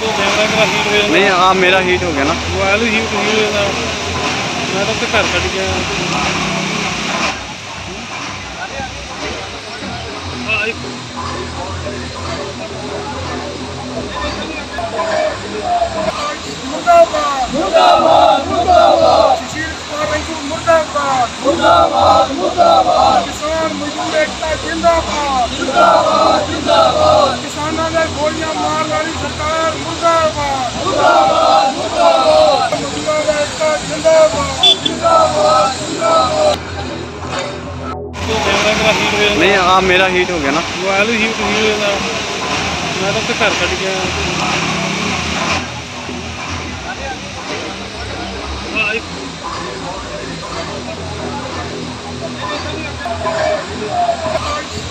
ਨਹੀਂ ਆ ਮੇਰਾ ਹੀਟ ਹੋ ਗਿਆ ਨਾ। ਮੋਬਾਈਲ ਹੀ ਹੀਟ ਹੋ ਜਾਂਦਾ। ਮੈਂ ਤਾਂ ਉੱਥੇ ਘਰ ਛੱਡ ਗਿਆ। ਮੁਰਦਾਬਾਦ ਮੁਰਦਾਬਾਦ ਮੁਰਦਾਬਾਦ। ਸ਼ਸ਼ੀਰ ਕੁਮਾਰ ਰਿੰਕੂ ਮੁਰਦਾਬਾਦ ਮੁਰਦਾਬਾਦ। ਹੋ ਮੇਰਾ ਹੀਟ ਹੋ ਗਿਆ ਨਾ। ਮੋਬਾਈਲ ਹੀ ਹੀਟ ਹੋ ਜਾਂਦਾ ਮੈਂ ਤਾਂ ਉੱਥੇ ਘਰ ਛੱਡ ਗਿਆ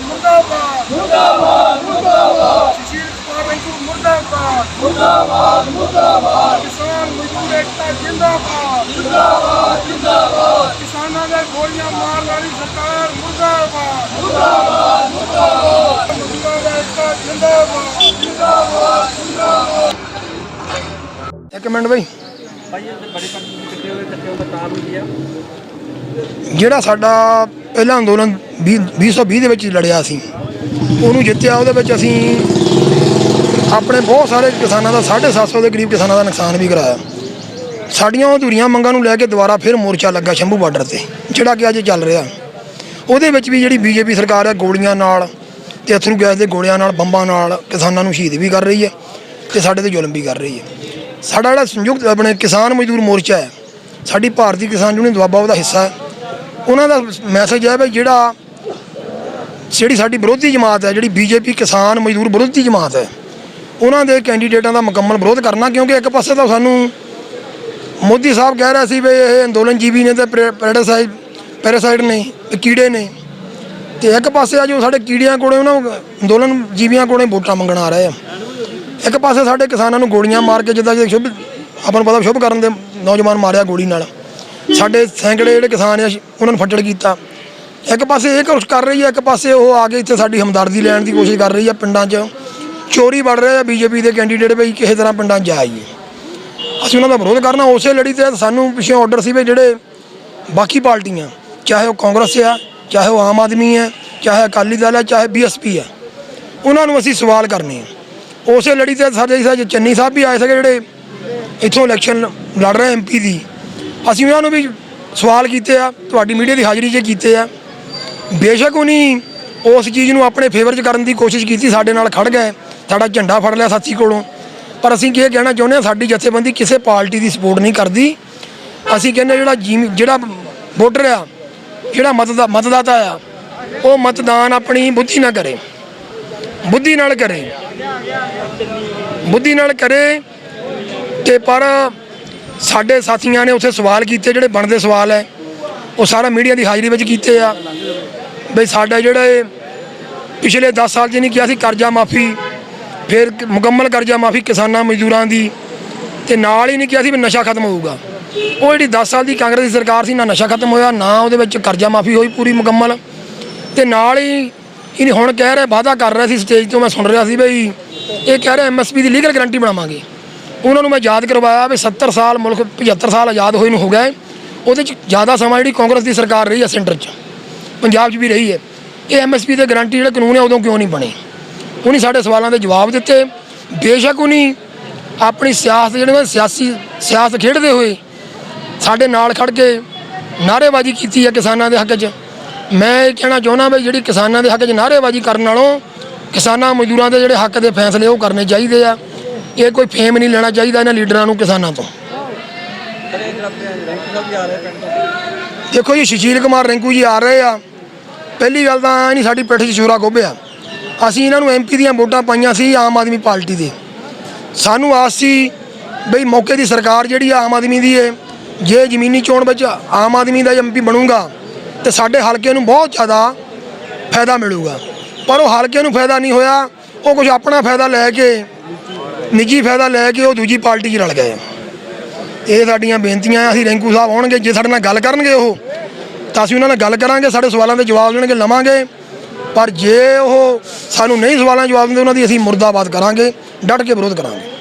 ਮੁਰਦਾਬਾਦ ਮੁਰਦਾਬਾਦ ਮੁਰਦਾਬਾਦ। ਸ਼ਸ਼ੀਰ ਕੁਮਾਰ ਰਿੰਕੂ ਮੁਰਦਾਬਾਦ। ਮੁਰਦਾਬਾਦ ਮੁਰਦਾਬਾਦ ਕਿਸਾਨ ਮਜ਼ਦੂਰ ਏਕਤਾ ਜਿੰਦਾਬਾਦ ਜਿੰਦਾਬਾਦ ਜਿੰਦਾਬਾਦ ਕਿਸਾਨਾਂ ਗੋਲੀਆਂ ਮਾਰਨ ਵਾਲੀ ਸਰਕਾਰ ਮੁਰਦਾਬਾਦ। ਮੁਰਦਾਬਾਦ ਮੁਰਦਾਬਾਦ। ਮਜ਼ਦੂਰਾਂ ਜਿੰਦਾਬਾਦ ਜਿੰਦਾਬਾਦ ਇੱਕ ਮਿੰਟ ਬਈ। ਜਿਹੜਾ ਸਾਡਾ ਪਹਿਲਾ ਅੰਦੋਲਨ 2020 ਦੇ ਵਿੱਚ ਲੜਿਆ ਸੀ, ਉਹਨੂੰ ਜਿੱਤਿਆ, ਉਹਦੇ ਵਿੱਚ ਅਸੀਂ ਆਪਣੇ ਬਹੁਤ ਸਾਰੇ ਕਿਸਾਨਾਂ ਦਾ 750 ਦੇ ਕਰੀਬ ਕਿਸਾਨਾਂ ਦਾ ਨੁਕਸਾਨ ਵੀ ਕਰਾਇਆ। ਸਾਡੀਆਂ ਉਹ ਅਧੂਰੀਆਂ ਮੰਗਾਂ ਨੂੰ ਲੈ ਕੇ ਦੁਬਾਰਾ ਫਿਰ ਮੋਰਚਾ ਲੱਗਾ ਸ਼ੰਭੂ ਬਾਰਡਰ ਤੇ, ਜਿਹੜਾ ਕਿ ਅੱਜ ਚੱਲ ਰਿਹਾ। ਉਹਦੇ ਵਿੱਚ ਵੀ ਜਿਹੜੀ ਬੀਜੇਪੀ ਸਰਕਾਰ ਹੈ, ਗੋਲੀਆਂ ਨਾਲ ਤੇ ਅਥਰੂ ਗੈਸ ਦੇ ਗੋਲਿਆਂ ਨਾਲ, ਬੰਬਾਂ ਨਾਲ ਕਿਸਾਨਾਂ ਨੂੰ ਸ਼ਹੀਦ ਵੀ ਕਰ ਰਹੀ ਹੈ ਤੇ ਸਾਡੇ ਤੇ ਜ਼ੁਲਮ ਵੀ ਕਰ ਰਹੀ ਹੈ। ਸਾਡਾ ਜਿਹੜਾ ਸੰਯੁਕਤ ਆਪਣੇ ਕਿਸਾਨ ਮਜ਼ਦੂਰ ਮੋਰਚਾ ਹੈ, ਸਾਡੀ ਭਾਰਤੀ ਕਿਸਾਨ ਯੂਨੀਅਨ ਦੁਆਬਾ ਉਹਦਾ ਹਿੱਸਾ ਹੈ। ਉਹਨਾਂ ਦਾ ਮੈਸੇਜ ਹੈ ਵੀ ਜਿਹੜਾ ਜਿਹੜੀ ਸਾਡੀ ਵਿਰੋਧੀ ਜਮਾਤ ਹੈ, ਜਿਹੜੀ ਬੀਜੇਪੀ ਕਿਸਾਨ ਮਜ਼ਦੂਰ ਵਿਰੋਧੀ ਜਮਾਤ ਹੈ, ਉਹਨਾਂ ਦੇ ਕੈਂਡੀਡੇਟਾਂ ਦਾ ਮੁਕੰਮਲ ਵਿਰੋਧ ਕਰਨਾ ਕਿਉਂਕਿ ਇੱਕ ਪਾਸੇ ਤਾਂ ਸਾਨੂੰ ਮੋਦੀ ਸਾਹਿਬ ਕਹਿ ਰਿਹਾ ਸੀ ਵੀ ਇਹ ਅੰਦੋਲਨ ਜੀਵੀ ਨੇ ਤੇ ਪੈਰਾਸਾਈਡ ਪੈਰਾਸਾਈਡ ਨੇ ਕੀੜੇ ਨੇ। ਤੇ ਇੱਕ ਪਾਸੇ ਆ ਜੋ ਸਾਡੇ ਕੀੜਿਆਂ ਕੋਲੇ ਉਹਨਾਂ ਅੰਦੋਲਨ ਜੀਵੀਆਂ ਕੋਲੇ ਵੋਟਾਂ ਮੰਗਣ ਆ ਰਹੇ ਆ। ਇੱਕ ਪਾਸੇ ਸਾਡੇ ਕਿਸਾਨਾਂ ਨੂੰ ਗੋਲੀਆਂ ਮਾਰ ਕੇ ਜਿੱਦਾਂ ਕਿ ਸ਼ੁਭ ਆਪਾਂ ਨੂੰ ਪਤਾ ਸ਼ੁਭ ਕਰਨ ਦੇ ਨੌਜਵਾਨ ਮਾਰਿਆ ਗੋਲੀ ਨਾਲ। ਸਾਡੇ ਸੈਂਕੜੇ ਜਿਹੜੇ ਕਿਸਾਨ ਆ, ਉਹਨਾਂ ਨੂੰ ਫੱਟੜ ਕੀਤਾ। ਇੱਕ ਪਾਸੇ ਇਹ ਕੁਛ ਕਰ ਰਹੀ ਹੈ ਇੱਕ ਪਾਸੇ ਉਹ ਆ ਕੇ ਇੱਥੇ ਸਾਡੀ ਹਮਦਰਦੀ ਲੈਣ ਦੀ ਕੋਸ਼ਿਸ਼ ਕਰ ਰਹੀ ਹੈ ਪਿੰਡਾਂ 'ਚ। ਚੋਰੀ ਵੜ ਰਹੇ ਆ ਬੀਜੇਪੀ ਦੇ ਕੈਂਡੀਡੇਟ ਵੀ ਕਿਸੇ ਤਰ੍ਹਾਂ ਪਿੰਡਾਂ 'ਚ ਜਾਈਏ। ਅਸੀਂ ਉਹਨਾਂ ਦਾ ਵਿਰੋਧ ਕਰਨਾ, ਉਸੇ ਲੜੀ ਤੇ ਸਾਨੂੰ ਪਿੱਛੇ ਆਰਡਰ ਸੀ ਵੀ ਜਿਹੜੇ ਬਾਕੀ ਪਾਰਟੀਆਂ, ਚਾਹੇ ਉਹ ਕਾਂਗਰਸ ਆ, ਚਾਹੇ ਉਹ ਆਮ ਆਦਮੀ ਹੈ ਚਾਹੇ ਅਕਾਲੀ ਦਲ ਹੈ ਚਾਹੇ ਬੀਐਸਪੀ ਹੈ ਉਹਨਾਂ ਨੂੰ ਅਸੀਂ ਸਵਾਲ ਕਰਨੇ ਆ। ਉਸੇ ਲੜੀ ਤੇ ਸਾਡੇ ਸਾਡੇ ਚੰਨੀ ਸਾਹਿਬ ਵੀ ਆਏ ਸੀਗੇ ਜਿਹੜੇ ਇੱਥੋਂ ਇਲੈਕਸ਼ਨ ਲੜ ਰਹੇ ਐਮਪੀ ਦੀ। ਅਸੀਂ ਉਹਨਾਂ ਨੂੰ ਵੀ ਸਵਾਲ ਕੀਤੇ ਆ, ਤੁਹਾਡੀ ਮੀਡੀਆ ਦੀ ਹਾਜ਼ਰੀ 'ਚ ਕੀਤੇ ਆ। ਬੇਸ਼ੱਕ ਉਹਨੀ ਉਸ ਚੀਜ਼ ਨੂੰ ਆਪਣੇ ਫੇਵਰ 'ਚ ਕਰਨ ਦੀ ਕੋਸ਼ਿਸ਼ ਕੀਤੀ, ਸਾਡੇ ਨਾਲ ਖੜ ਗਏ, ਸਾਡਾ ਝੰਡਾ ਫੜ ਲਿਆ ਸਾਥੀ ਕੋਲੋਂ। ਪਰ ਅਸੀਂ ਕੀ ਇਹ ਕਹਿਣਾ ਚਾਹੁੰਦੇ ਹਾਂ, ਸਾਡੀ ਜਥੇਬੰਦੀ ਕਿਸੇ ਪਾਰਟੀ ਦੀ ਸਪੋਰਟ ਨਹੀਂ ਕਰਦੀ। ਅਸੀਂ ਕਹਿੰਦੇ ਜਿਹੜਾ ਜੀਵ- ਜਿਹੜਾ ਵੋਟਰ ਆ, ਜਿਹੜਾ ਮਤਦਾ, ਮਤਦਾਤਾ ਆ, ਉਹ ਮਤਦਾਨ ਆਪਣੀ ਬੁੱਧੀ ਨਾਲ ਕਰੇ। ਬੁੱਧੀ ਨਾਲ ਕਰੇ। ਬੁੱਧੀ ਨਾਲ ਕਰੇ ਤੇ ਪਰ ਸਾਡੇ ਸਾਥੀਆਂ ਨੇ ਉੱਥੇ ਸਵਾਲ ਕੀਤੇ, ਜਿਹੜੇ ਬਣਦੇ ਸਵਾਲ ਹੈ, ਉਹ ਸਾਰਾ ਮੀਡੀਆ ਦੀ ਹਾਜ਼ਰੀ ਵਿੱਚ ਕੀਤੇ ਆ। ਬਈ ਸਾਡਾ ਜਿਹੜਾ ਪਿਛਲੇ 10 ਸਾਲ 'ਚ ਨਹੀਂ ਕਿਹਾ ਸੀ ਕਰਜ਼ਾ ਮਾਫੀ ਫਿਰ ਮੁਕੰਮਲ ਕਰਜ਼ਾ ਮਾਫੀ ਕਿਸਾਨਾਂ ਮਜ਼ਦੂਰਾਂ ਦੀ। ਤੇ ਨਾਲ ਹੀ ਨਹੀਂ ਕਿਹਾ ਸੀ ਵੀ ਨਸ਼ਾ ਖਤਮ ਹੋਊਗਾ। ਉਹ ਜਿਹੜੀ 10 ਸਾਲ ਦੀ ਕਾਂਗਰਸ ਦੀ ਸਰਕਾਰ ਸੀ, ਨਾ ਨਸ਼ਾ ਖਤਮ ਹੋਇਆ, ਨਾ ਉਹਦੇ ਵਿੱਚ ਕਰਜ਼ਾ ਮਾਫੀ ਹੋਈ ਪੂਰੀ ਮੁਕੰਮਲ। ਤੇ ਨਾਲ ਹੀ ਇਹਨੇ ਹੁਣ ਕਹਿ ਰਿਹਾ, ਵਾਅਦਾ ਕਰ ਰਿਹਾ ਸੀ ਸਟੇਜ ਤੋਂ, ਮੈਂ ਸੁਣ ਰਿਹਾ ਸੀ ਬਈ, ਇਹ ਕਹਿ ਰਿਹਾ ਐਮਐਸਪੀ ਦੀ ਲੀਗਲ ਗਾਰੰਟੀ ਬਣਾਵਾਂਗੇ। ਉਹਨਾਂ ਨੂੰ ਮੈਂ ਯਾਦ ਕਰਵਾਇਆ ਵੀ 70 ਸਾਲ ਮੁਲਕ 75 ਸਾਲ ਆਜ਼ਾਦ ਹੋਏ ਨੂੰ ਹੋ ਗਏ। ਉਹਦੇ ਚ ਜ਼ਿਆਦਾ ਸਮਾਂ ਜਿਹੜੀ ਕਾਂਗਰਸ ਦੀ ਸਰਕਾਰ ਰਹੀ ਹੈ ਸੈਂਟਰ 'ਚ। ਪੰਜਾਬ 'ਚ ਵੀ ਰਹੀ ਹੈ। ਇਹ ਐਮਐਸਪੀ ਦੇ ਗਾਰੰਟੀ ਜਿਹੜੇ ਕਾਨੂੰਨ ਹੈ, ਉਦੋਂ ਕਿਉਂ ਨਹੀਂ ਬਣੇ? ਉਹਨੇ ਸਾਡੇ ਸਵਾਲਾਂ ਦੇ ਜਵਾਬ ਦਿੱਤੇ। ਬੇਸ਼ੱਕ ਉਹਨੇ ਆਪਣੀ ਸਿਆਸਤ, ਜਿਹੜੇ ਸਿਆਸੀ ਸਿਆਸਤ ਖੇਡਦੇ ਹੋਏ ਸਾਡੇ ਨਾਲ ਖੜ ਕੇ ਨਾਅਰੇਬਾਜ਼ੀ ਕੀਤੀ ਹੈ ਕਿਸਾਨਾਂ ਦੇ ਹੱਕ 'ਚ। ਮੈਂ ਇਹ ਕਹਿਣਾ ਚਾਹੁੰਦਾ ਵੀ ਜਿਹੜੀ ਕਿਸਾਨਾਂ ਦੇ ਹੱਕ 'ਚ ਨਾਅਰੇਬਾਜ਼ੀ ਕਰਨ ਨਾਲੋਂ ਕਿਸਾਨਾਂ ਮਜ਼ਦੂਰਾਂ ਦੇ ਜਿਹੜੇ ਹੱਕ ਦੇ ਫੈਸਲੇ ਉਹ ਕਰਨੇ ਚਾਹੀਦੇ ਆ। ਇਹ ਕੋਈ ਫੇਮ ਨਹੀਂ ਲੈਣਾ ਚਾਹੀਦਾ ਇਹਨਾਂ ਲੀਡਰਾਂ ਨੂੰ ਕਿਸਾਨਾਂ ਤੋਂ। ਦੇਖੋ ਜੀ, ਸੁਸ਼ੀਲ ਕੁਮਾਰ ਰਿੰਕੂ ਜੀ ਆ ਰਹੇ ਆ। ਪਹਿਲੀ ਗੱਲ ਤਾਂ ਨਹੀਂ ਸਾਡੀ ਪਿੱਠ 'ਚ ਛੁਰਾ ਗੋਭਿਆ ਅਸੀਂ ਇਹਨਾਂ ਨੂੰ ਐਮਪੀ ਦੀਆਂ ਵੋਟਾਂ ਪਾਈਆਂ ਸੀ ਆਮ ਆਦਮੀ ਪਾਰਟੀ ਦੇ। ਸਾਨੂੰ ਆਸ ਸੀ ਬਈ ਮੌਕੇ ਦੀ ਸਰਕਾਰ ਜਿਹੜੀ ਆ ਆਮ ਆਦਮੀ ਦੀ ਹੈ ਜੇ ਜ਼ਮੀਨੀ ਚੋਣ ਵਿੱਚ ਆਮ ਆਦਮੀ ਦਾ ਐਮਪੀ ਬਣੂਗਾ, ਤੇ ਸਾਡੇ ਹਲਕੇ ਨੂੰ ਬਹੁਤ ਜ਼ਿਆਦਾ ਫਾਇਦਾ ਮਿਲੂਗਾ। ਪਰ ਉਹ ਹਲਕੇ ਨੂੰ ਫਾਇਦਾ ਨਹੀਂ ਹੋਇਆ, ਉਹ ਕੁਝ ਆਪਣਾ ਫਾਇਦਾ ਲੈ ਕੇ, ਨਿੱਜੀ ਫਾਇਦਾ ਲੈ ਕੇ ਉਹ ਦੂਜੀ ਪਾਰਟੀ 'ਚ ਰਲ ਗਏ। ਇਹ ਸਾਡੀਆਂ ਬੇਨਤੀਆਂ ਅਸੀਂ ਰੈਂਕੂ ਸਾਹਿਬ ਆਉਣਗੇ, ਜੇ ਸਾਡੇ ਨਾਲ ਗੱਲ ਕਰਨਗੇ ਉਹ, ਤਾਂ ਅਸੀਂ ਉਹਨਾਂ ਨਾਲ ਗੱਲ ਕਰਾਂਗੇ, ਸਾਡੇ ਸਵਾਲਾਂ ਦੇ ਜਵਾਬ ਦੇਣਗੇ, ਲਵਾਂਗੇ। ਪਰ ਜੇ ਉਹ ਸਾਨੂੰ ਨਹੀਂ ਸਵਾਲਾਂ ਜਵਾਬ ਦਿੰਦੇ, ਉਹਨਾਂ ਦੀ ਅਸੀਂ ਮੁਰਦਾਬਾਦ ਕਰਾਂਗੇ, ਡਟ ਕੇ ਵਿਰੋਧ ਕਰਾਂਗੇ।